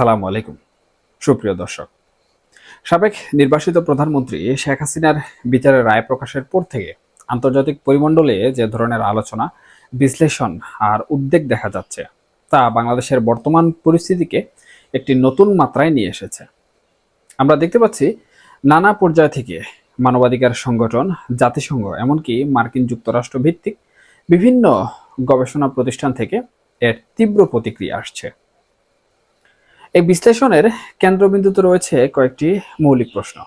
আসসালামু আলাইকুম। সুপ্রিয় দর্শক, সাবেক নির্বাসিত প্রধানমন্ত্রী শেখ হাসিনার বিচারের রায় প্রকাশের পর থেকে আন্তর্জাতিক পরিমণ্ডলে যে ধরনের আলোচনা, বিশ্লেষণ আর উদ্বেগ দেখা যাচ্ছে, তা বাংলাদেশের বর্তমান পরিস্থিতিকে একটি নতুন মাত্রায় নিয়ে এসেছে। আমরা দেখতে পাচ্ছি, নানা পর্যায় থেকে মানবাধিকার সংগঠন, জাতিসংঘ, এমনকি মার্কিন যুক্তরাষ্ট্র ভিত্তিক বিভিন্ন গবেষণা প্রতিষ্ঠান থেকে এর তীব্র প্রতিক্রিয়া আসছে। এই বিশ্লেষণের কেন্দ্রবিন্দুতে রয়েছে কয়েকটি মৌলিক প্রশ্ন।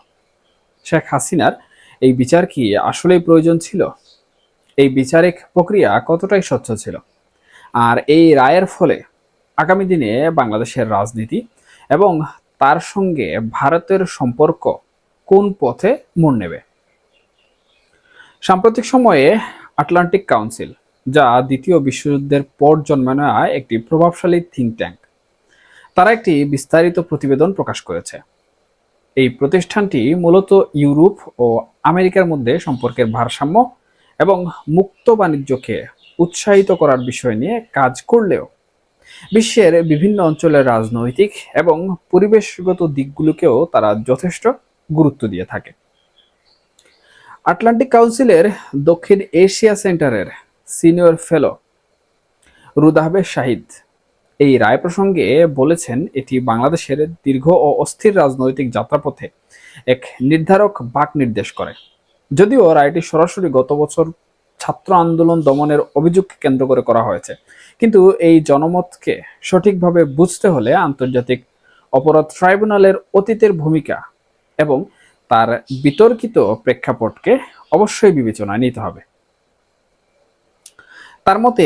শেখ হাসিনার এই বিচার কি আসলেই প্রয়োজন ছিল? এই বিচারিক প্রক্রিয়া কতটাই স্বচ্ছ ছিল? আর এই রায়ের ফলে আগামী দিনে বাংলাদেশের রাজনীতি এবং তার সঙ্গে ভারতের সম্পর্ক কোন পথে মোড় নেবে? সাম্প্রতিক সময়ে আটলান্টিক কাউন্সিল, যা দ্বিতীয় বিশ্বযুদ্ধের পর জন্মে নেওয়া একটি প্রভাবশালী থিঙ্ক ট্যাঙ্ক তারা একটি বিস্তারিত প্রতিবেদন প্রকাশ করেছে। এই প্রতিষ্ঠানটি মূলত ইউরোপ ও আমেরিকার মধ্যে সম্পর্কের ভারসাম্য এবং মুক্ত বাণিজ্যকে উৎসাহিত করার বিষয় নিয়ে কাজ করলেও বিশ্বের বিভিন্ন অঞ্চলের রাজনৈতিক এবং পরিবেশগত দিকগুলোকেও তারা যথেষ্ট গুরুত্ব দিয়ে থাকে। আটলান্টিক কাউন্সিলের দক্ষিণ এশিয়া সেন্টারের সিনিয়র ফেলো রুদাহবে শাহিদ এই রায় প্রসঙ্গে বলেছেন, এটি বাংলাদেশের দীর্ঘ ও অস্থির রাজনৈতিক যাত্রাপথে এক নির্ধারক বাক নির্দেশ করে। যদিও রায়টি সরাসরি গত বছর ছাত্র আন্দোলন দমনের অভিযোগকে কেন্দ্র করে করা হয়েছে, কিন্তু এই জনমতকে সঠিকভাবে বুঝতে হলে আন্তর্জাতিক অপরাধ ট্রাইব্যুনালের অতীতের ভূমিকা এবং তার বিতর্কিত প্রেক্ষাপটকে অবশ্যই বিবেচনায় নিতে হবে। তার মতে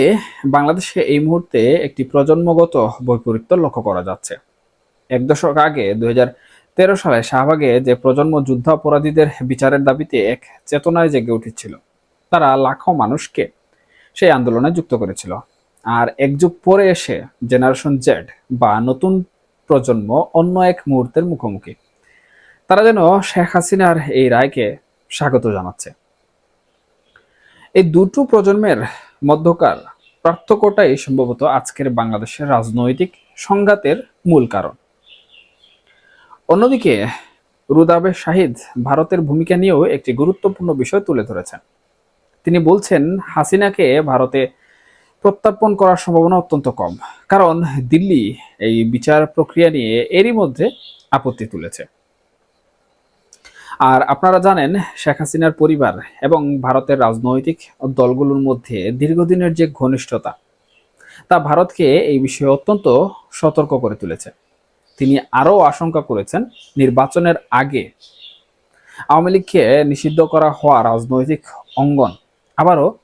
বাংলাদেশে এই মুহূর্তে একটি প্রজন্মগত বৈপরীত্য লক্ষ্য করা যাচ্ছে। এক দশক আগে, দুই তেরো সালে শাহবাগে যে প্রজন্ম যুদ্ধাপরাধীদের বিচারের দাবিতে এক চেতনায় জেগে উঠেছিল, তারা লাখো মানুষকে সেই আন্দোলনে যুক্ত করেছিল। আর এক যুগ পরে এসে জেনারেশন জেড বা নতুন প্রজন্ম অন্য এক মুহূর্তের মুখোমুখি। তারা যেন শেখ হাসিনার এই রায়কে স্বাগত জানাচ্ছে। এই দুটো প্রজন্মের মধ্যকার পার্থক্যটাই সম্ভবত আজকের বাংলাদেশের রাজনৈতিক সংঘাতের মূল কারণ। অন্যদিকে, রুদাবে শাহিদ ভারতের ভূমিকা নিয়েও একটি গুরুত্বপূর্ণ বিষয় তুলে ধরেছেন। তিনি বলছেন, হাসিনাকে ভারতে প্রত্যার্পণ করার সম্ভাবনা অত্যন্ত কম, কারণ দিল্লি এই বিচার প্রক্রিয়া নিয়ে এরই মধ্যে আপত্তি তুলেছে। আর আপনারা জানেন, শেখ হাসিনার পরিবার এবং ভারতের রাজনৈতিক দলগুলোর মধ্যে দীর্ঘদিনের যে ঘনিষ্ঠতা, তা ভারতকে এই বিষয়ে অত্যন্ত সতর্ক করে তুলেছে। তিনি আরও আশঙ্কা করেছেন, নির্বাচনের আগে আওয়ামী লীগকে নিষিদ্ধ করা হওয়া রাজনৈতিক অঙ্গন আবারও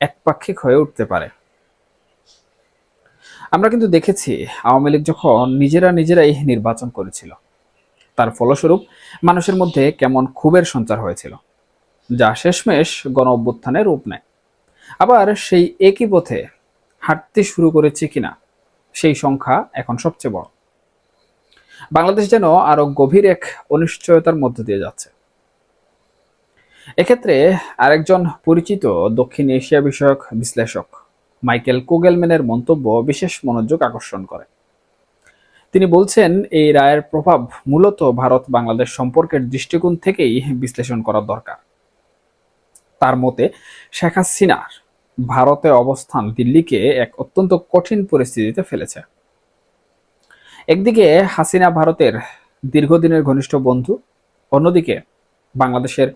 একপাক্ষিক হয়ে উঠতে পারে। আমরা কিন্তু দেখেছি, আওয়ামী লীগ যখন নিজেরা নিজেরাই নির্বাচন করেছিল তার ফলস্বরূপ মানুষের মধ্যে কেমন ক্ষোভের সঞ্চার হয়েছিল, যা শেষমেশ গণ অভ্যুত্থানে রূপ নেয়। আবার সেই একই পথে হাঁটতে শুরু করেছে কিনা, সেই সংখ্যা এখন সবচেয়ে বড়। বাংলাদেশ যেন আরও গভীর এক অনিশ্চয়তার মধ্য দিয়ে যাচ্ছে। এক্ষেত্রে আরেকজন পরিচিত দক্ষিণ এশিয়া বিষয়ক বিশ্লেষক মাইকেল কোগেলম্যানের মন্তব্য বিশেষ মনোযোগ আকর্ষণ করে। তিনি বলছেন, এই রায়ের প্রভাব মূলত ভারত বাংলাদেশ সম্পর্কের দৃষ্টিকোণ থেকেই বিশ্লেষণ করা দরকার। তার মতে, শেখ হাসিনার ভারতে অবস্থান দিল্লিকে এক অত্যন্ত কঠিন পরিস্থিতিতে ফেলেছে। একদিকে হাসিনা ভারতের দীর্ঘদিনের ঘনিষ্ঠ বন্ধু, অন্যদিকে বাংলাদেশের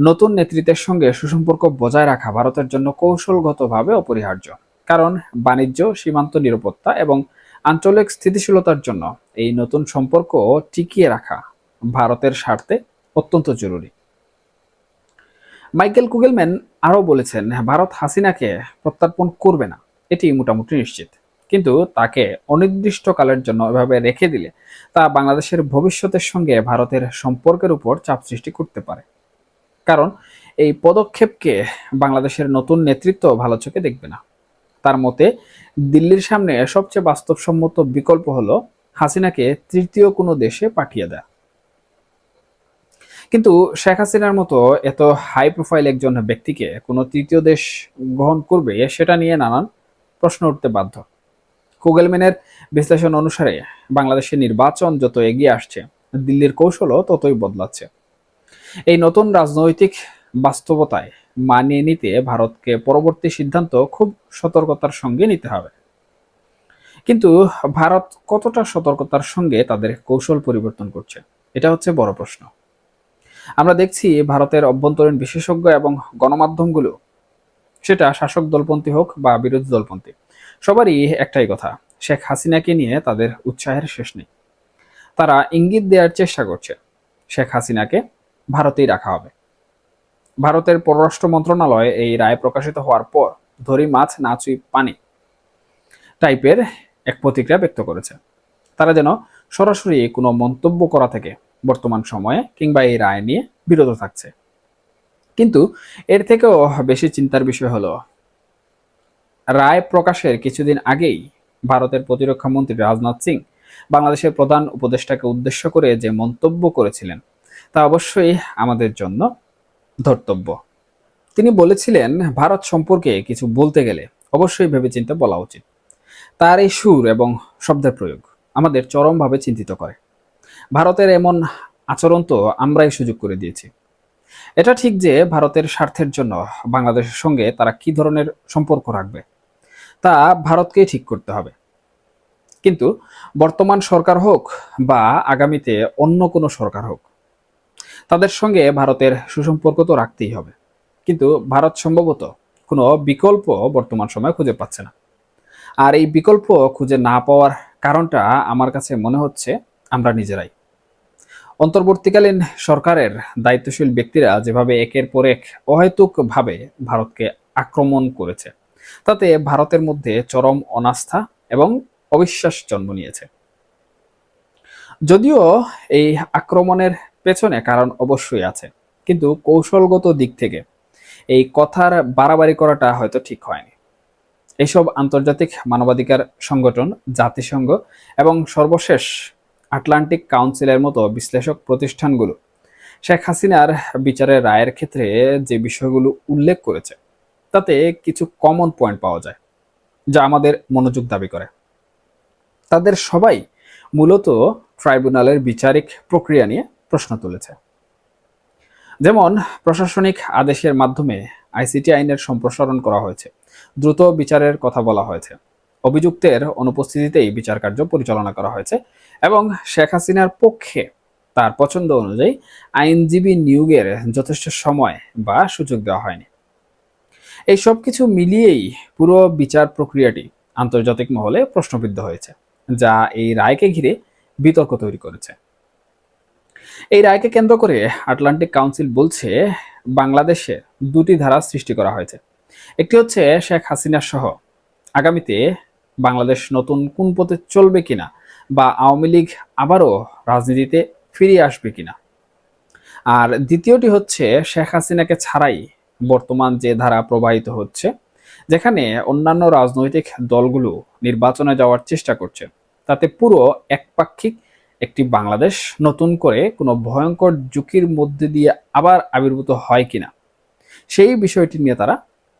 নতুন নেতৃত্বের সঙ্গে সুসম্পর্ক বজায় রাখা ভারতের জন্য কৌশলগতভাবে অপরিহার্য। কারণ বাণিজ্য, সীমান্ত নিরাপত্তা এবং আঞ্চলিক স্থিতিশীলতার জন্য এই নতুন সম্পর্ক টিকিয়ে রাখা ভারতের স্বার্থে অত্যন্ত জরুরি। মাইকেল কুগেলম্যান আরও বলেছেন, ভারত হাসিনাকে প্রত্যার্পণ করবে না, এটি মোটামুটি নিশ্চিত। কিন্তু তাকে অনির্দিষ্টকালের জন্য এভাবে রেখে দিলে তা বাংলাদেশের ভবিষ্যতের সঙ্গে ভারতের সম্পর্কের উপর চাপ সৃষ্টি করতে পারে। কারণ এই পদক্ষেপকে বাংলাদেশের নতুন নেতৃত্ব ভালো চোখে দেখবে না। তার মতে, দিল্লির সামনে সবচেয়ে বাস্তবসম্মত বিকল্প হলো হাসিনাকে তৃতীয় কোনো দেশে পাঠিয়ে দেয়। কিন্তু শেখ হাসিনার মতো এত হাই প্রোফাইল একজন ব্যক্তিকে কোনো তৃতীয় দেশ গ্রহণ করবে সেটা নিয়ে নানান প্রশ্ন উঠতে বাধ্য। কুগেলম্যানের বিশ্লেষণ অনুসারে বাংলাদেশের নির্বাচন যত এগিয়ে আসছে, দিল্লির কৌশলও ততই বদলাচ্ছে। এই নতুন রাজনৈতিক বাস্তবতায় মানিয়ে নিতে ভারতকে পরবর্তী সিদ্ধান্ত খুব সতর্কতার সঙ্গে নিতে হবে। কিন্তু ভারত কতটা সতর্কতার সঙ্গে তাদের কৌশল পরিবর্তন করছে, এটা হচ্ছে বড় প্রশ্ন। আমরা দেখছি ভারতের অভ্যন্তরীণ বিশেষজ্ঞ এবং গণমাধ্যমগুলো, সেটা শাসক দলপন্থী হোক বা বিরোধী দলপন্থী, সবারই একটাই কথা, শেখ হাসিনাকে নিয়ে তাদের উৎসাহের শেষ নেই। তারা ইঙ্গিত দেওয়ার চেষ্টা করছে, শেখ হাসিনাকে ভারতেই রাখা হবে। ভারতের পররাষ্ট্র মন্ত্রণালয়ে এই রায় প্রকাশিত হওয়ার পর ধরি মাছ নাচুই পানি টাইপের এক প্রতিক্রিয়া ব্যক্ত করেছে। তারা যেন সরাসরি কোনো মন্তব্য করা থেকে বর্তমান সময়ে কিংবা এই রায় নিয়ে বিরত থাকছে। কিন্তু এর থেকেও বেশি চিন্তার বিষয় হলো, রায় প্রকাশের কিছুদিন আগেই ভারতের প্রতিরক্ষা মন্ত্রী রাজনাথ সিং বাংলাদেশের প্রধান উপদেষ্টাকে উদ্দেশ্য করে যে মন্তব্য করেছিলেন, তা অবশ্যই আমাদের জন্য ধর্তব্য। তিনি বলেছিলেন, ভারত সম্পর্কে কিছু বলতে গেলে অবশ্যই ভেবেচিন্তে বলা উচিত। তার এই সুর এবং শব্দের প্রয়োগ আমাদের চরমভাবে চিন্তিত করে। ভারতের এমন আচরণ তো আমরাই সুযোগ করে দিয়েছি। এটা ঠিক যে ভারতের স্বার্থের জন্য বাংলাদেশের সঙ্গে তারা কি ধরনের সম্পর্ক রাখবে, তা ভারতকেই ঠিক করতে হবে। কিন্তু বর্তমান সরকার হোক বা আগামীতে অন্য কোনো সরকার হোক তাদের সঙ্গে ভারতের সুসম্পর্ক তো রাখতেই হবে। কিন্তু ভারত সম্ভবত কোনো বিকল্প বর্তমান সময় খুঁজে পাচ্ছে না। আর এই বিকল্প খুঁজে না পাওয়ার কারণটা আমার কাছে মনে হচ্ছে আমরা নিজেরাই। অন্তর্বর্তীকালীন সরকারের দায়িত্বশীল ব্যক্তিরা যেভাবে একের পর এক অহেতুকভাবে ভারতকে আক্রমণ করেছে, তাতে ভারতের মধ্যে চরম অনাস্থা এবং অবিশ্বাস জন্ম নিয়েছে। যদিও এই আক্রমণের পেছনে কারণ অবশ্যই আছে। কিন্তু কৌশলগত দিক থেকে এই কথার বাড়াবাড়ি করাটা হয়তো ঠিক হয়নি। এইসব আন্তর্জাতিক মানবাধিকার সংগঠন, জাতিসংঘ এবং সর্বশেষ আটলান্টিক কাউন্সিলের মতো বিশ্লেষক প্রতিষ্ঠানগুলো শেখ হাসিনার বিচারের রায়ের ক্ষেত্রে যে বিষয়গুলো উল্লেখ করেছে, তাতে কিছু কমন পয়েন্ট পাওয়া যায়, যা আমাদের মনোযোগ দাবি করে। তাদের সবাই মূলত ট্রাইব্যুনালের বিচারিক প্রক্রিয়া নিয়ে প্রশ্ন তুলেছে। যেমন, প্রশাসনিক আদেশের মাধ্যমে আইসিটি আইনের সম্প্রসারণ করা হয়েছে। দ্রুত বিচারের কথা বলা হয়েছে। অভিযুক্তের অনুপস্থিতিতেই বিচার কার্য পরিচালনা করা হয়েছে এবং শেখ হাসিনার পক্ষে তার পছন্দ অনুযায়ী আইনজীবী নিয়োগের যথেষ্ট সময় বা সুযোগ দেওয়া হয়নি। এই সব কিছু মিলিয়েই পুরো বিচার প্রক্রিয়াটি আন্তর্জাতিক মহলে প্রশ্নবিদ্ধ হয়েছে, যা এই রায়কে ঘিরে বিতর্ক তৈরি করেছে। এই রায়কে কেন্দ্র করে আটলান্টিক কাউন্সিল বলছে, বাংলাদেশে দুটি ধারা সৃষ্টি করা হয়েছে। একটি হচ্ছে শেখ হাসিনা সহ। আগামীতে বাংলাদেশ নতুন কোন পথে চলবে কিনা বা আওয়ামী লীগ আবারও রাজনীতিতে ফিরে আসবে কিনা? আর দ্বিতীয়টি হচ্ছে শেখ হাসিনাকে ছাড়াই বর্তমান যে ধারা প্রবাহিত হচ্ছে, যেখানে অন্যান্য রাজনৈতিক দলগুলো নির্বাচনে যাওয়ার চেষ্টা করছে। তাতে পুরো একপাক্ষিক একটি বাংলাদেশ নতুন করে কোনো ভয়ঙ্কর ঝুঁকির মধ্যে দিয়ে আবার আবির্ভূত হয় কিনা? সেই বিষয়টি নিয়ে তারা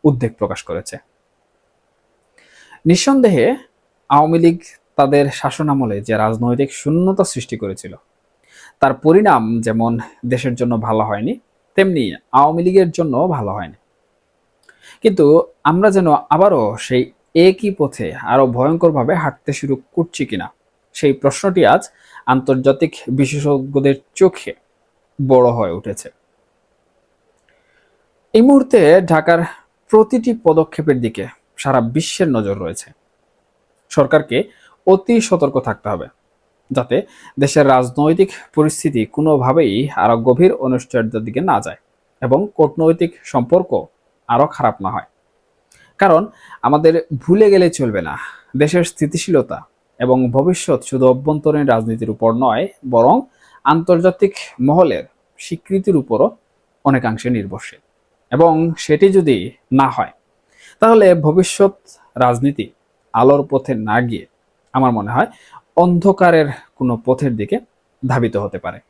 উদ্বেগ প্রকাশ করেছে। নিঃসন্দেহে, আওয়ামী লীগ তাদের শাসনামলে যে রাজনৈতিক শূন্যতা সৃষ্টি করেছিল, তার পরিণাম যেমন দেশের জন্য ভালো হয়নি, তেমনি আওয়ামী লীগের জন্য ভালো হয়নি। কিন্তু আমরা যেন আবারও সেই একই পথে আরও ভয়ঙ্করভাবে হাঁটতে শুরু করছি কিনা সেই প্রশ্নটি আজ আন্তর্জাতিক বিশেষজ্ঞদের চোখে বড় হয়ে উঠেছে। এই মুহূর্তে ঢাকার প্রতিটি পদক্ষেপের দিকে সারা বিশ্বের নজর রয়েছে। সরকারকে অতি সতর্ক থাকতে হবে, যাতে দেশের রাজনৈতিক পরিস্থিতি কোনোভাবেই আরও গভীর অনিশ্চয়তার দিকে না যায় এবং কূটনৈতিক সম্পর্ক আরও খারাপ না হয়। কারণ আমাদের ভুলে গেলে চলবে না, দেশের স্থিতিশীলতা এবং ভবিষ্যৎ শুধু অভ্যন্তরীণ রাজনীতির উপর নয়, বরং আন্তর্জাতিক মহলের স্বীকৃতির উপরও অনেকাংশে নির্ভরশীল। এবং সেটি যদি না হয়, তাহলে ভবিষ্যৎ রাজনীতি আলোর পথে না গিয়ে, আমার মনে হয়, অন্ধকারের কোনো পথের দিকে ধাবিত হতে পারে।